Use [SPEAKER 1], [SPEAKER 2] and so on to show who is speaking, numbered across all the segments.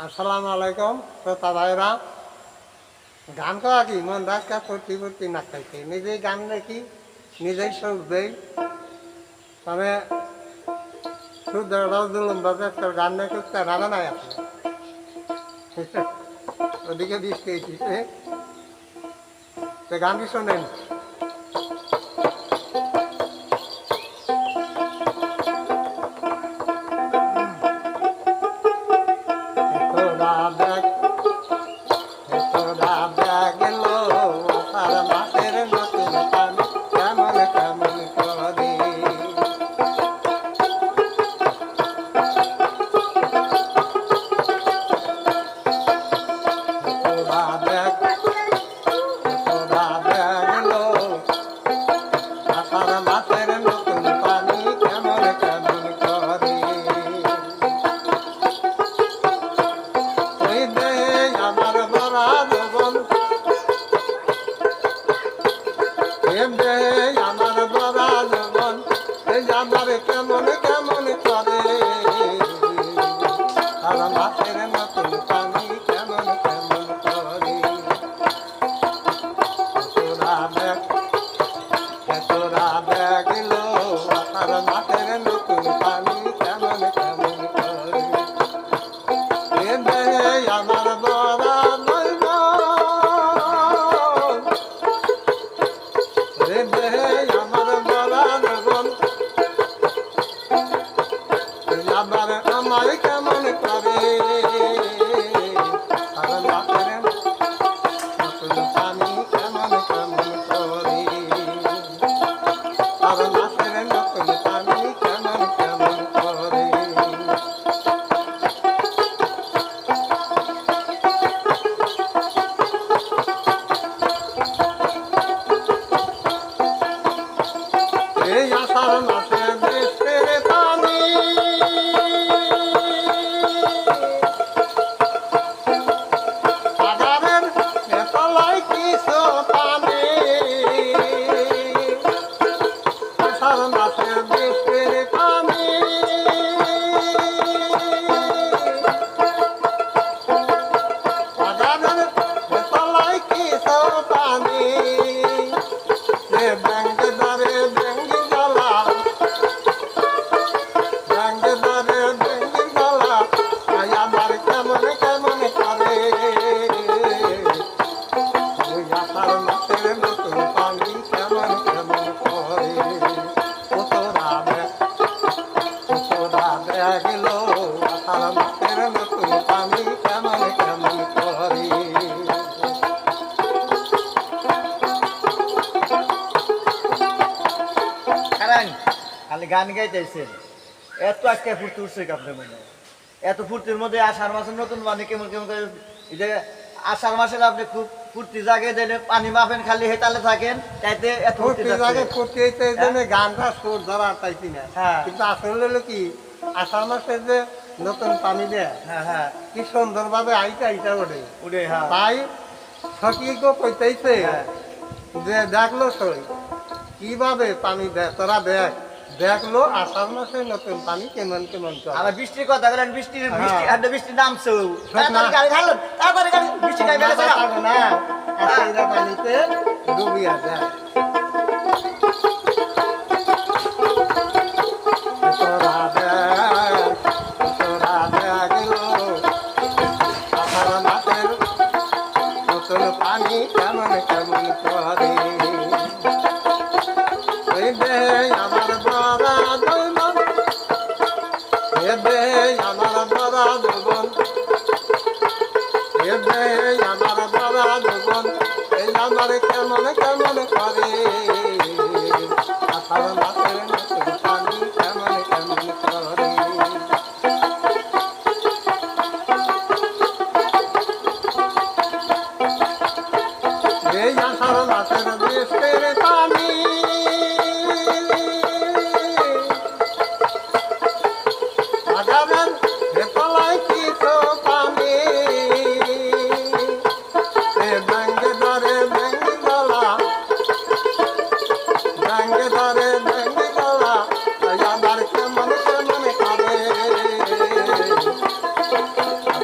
[SPEAKER 1] আসসালামু আলাইকুম, শ্রোতা ভাইরা। গান করা কি? মন রাখা করতে করতে না খাইতে। নিজেই গান দেখি, নিজেই সুর দেই। তবে শুদ্ধ গান দেখে রাখা নাই আপনি। ওদিকে বৃষ্টি তো গানটি শোনেন। I'm not Father. কেমন কেমন করে? এই আষাঢ় মাসে Bang, bang, bang.
[SPEAKER 2] খারান খালি গান গাই গাইতেছেন। এত আজকে ফুর্তি উঠছে আপনার মনে এত ফুর্তির মধ্যে আষাঢ় মাসের নতুন পানি কেমন কেমন করে এই যে আষাঢ় মাসের আপনি খুব ফুর্তি জাগে দিলে পানি মাপেন খালি হেতালে থাকেন তাইতে এত ফুর্তি জাগে
[SPEAKER 1] ফুর্তি হইতে এই জন্য গানটা সুর ধরা পাইছি না
[SPEAKER 2] হ্যাঁ।
[SPEAKER 1] কিন্তু আসলে হলো কি আষাঢ় মাসে যে নতুন পানি দেয়
[SPEAKER 2] হ্যাঁ হ্যাঁ।
[SPEAKER 1] কি সুন্দর ভাবে আইটা আইটা ওঠে।
[SPEAKER 2] উঠে হ্যাঁ।
[SPEAKER 1] তাই সঠিক কইতেইছে
[SPEAKER 2] হ্যাঁ।
[SPEAKER 1] যে দেখল সই। কীভাবে পানি দেয় তোরা দেখ দেখল আষাঢ় মাসে নতুন পানি কেমন কেমন চলে
[SPEAKER 2] বৃষ্টির কথা বলেন বৃষ্টির বৃষ্টি
[SPEAKER 1] নাম
[SPEAKER 2] আর বৃষ্টি নামছে তাড়াতাড়ি গাড়ি ঢালুন তাড়াতাড়ি গাড়ি বৃষ্টি গাড়ি বেড়ে
[SPEAKER 1] না পানিতে ডুবিয়া যায় 나 너무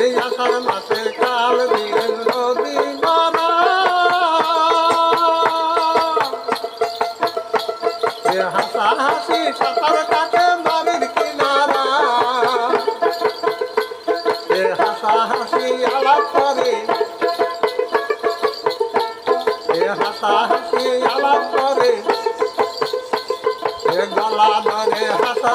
[SPEAKER 1] এই আষাঢ় মাসে কাল নদী এ হাসা কাটে বাড়ির কিনারা। এ হাসা হাসি আলাপ করে। এ হাসা হাসি আলাপ গলা ধরে হাসা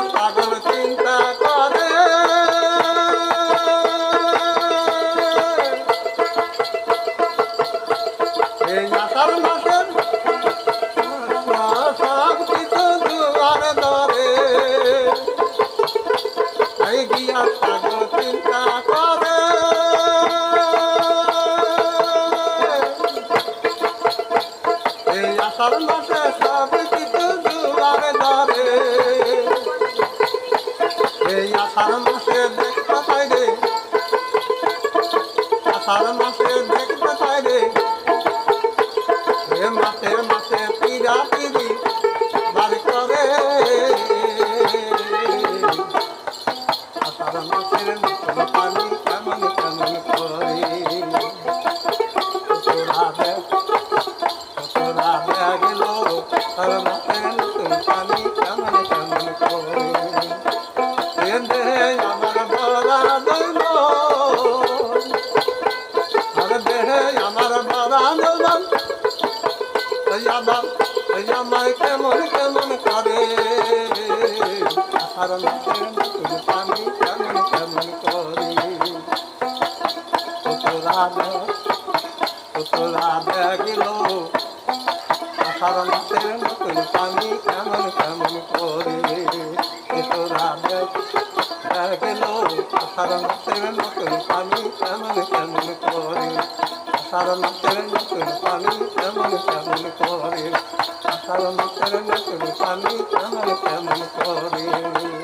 [SPEAKER 1] আষাঢ় মাসে দেখা পাই রে। আষাঢ় মাসে মাসের নতুন পানি কেমন কেমন করে। তোরা দেখ তোরা দেখিল আষাঢ় মাসের নতুন পানি কেমন কেমন করে। দেখ দেখিল আষাঢ় মাসের নতুন পানি কেমন কেমন করে। আষাঢ় মাসের নতুন পানি কেমন কেমন করে। আষাঢ় মাসের নতুন পানি কেমন কেমন করে।